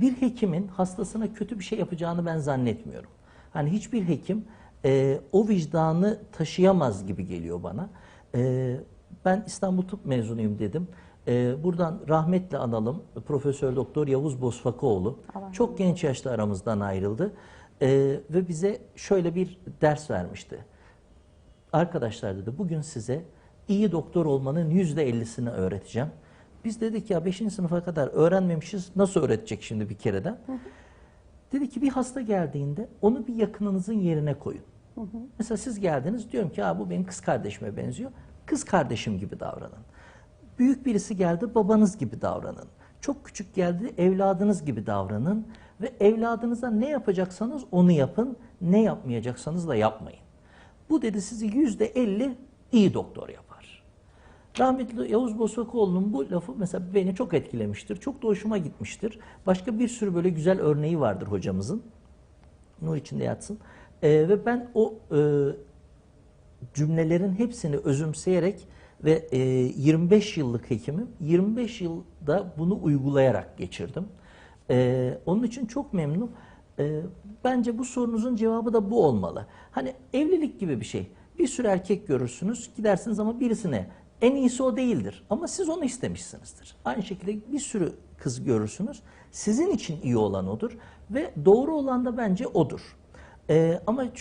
bir hekimin hastasına kötü bir şey yapacağını ben zannetmiyorum. Hani hiçbir hekim e, o vicdanı taşıyamaz gibi geliyor bana. E, ben İstanbul Tıp mezunuyum dedim. E, buradan rahmetle analım Profesör Doktor Yavuz Bosfakoğlu. Çok genç yaşta aramızdan ayrıldı. E, ve bize şöyle bir ders vermişti. Arkadaşlar dedi bugün size iyi doktor olmanın yüzde ellisini öğreteceğim. Biz dedik ya 5. sınıfa kadar öğrenmemişiz nasıl öğretecek şimdi bir kereden? Dedi ki bir hasta geldiğinde onu bir yakınınızın yerine koyun. Mesela siz geldiniz diyorum ki bu benim kız kardeşime benziyor. Kız kardeşim gibi davranın. Büyük birisi geldi babanız gibi davranın. Çok küçük geldi evladınız gibi davranın. Ve evladınıza ne yapacaksanız onu yapın. Ne yapmayacaksanız da yapmayın. Bu dedi sizi yüzde elli iyi doktor yapar. Rahmetli Yavuz Bosvakoğlu'nun bu lafı mesela beni çok etkilemiştir. Çok da hoşuma gitmiştir. Başka bir sürü böyle güzel örneği vardır hocamızın. Nur içinde yatsın. Ee, ve ben o e, cümlelerin hepsini özümseyerek ve e, 25 yıllık hekimim. 25 yılda bunu uygulayarak geçirdim. E, onun için çok memnunum. E, bence bu sorunuzun cevabı da bu olmalı. Hani evlilik gibi bir şey. Bir sürü erkek görürsünüz, gidersiniz ama birisine en iyisi o değildir. Ama siz onu istemişsinizdir. Aynı şekilde bir sürü kız görürsünüz. Sizin için iyi olan odur ve doğru olan da bence odur. E, ama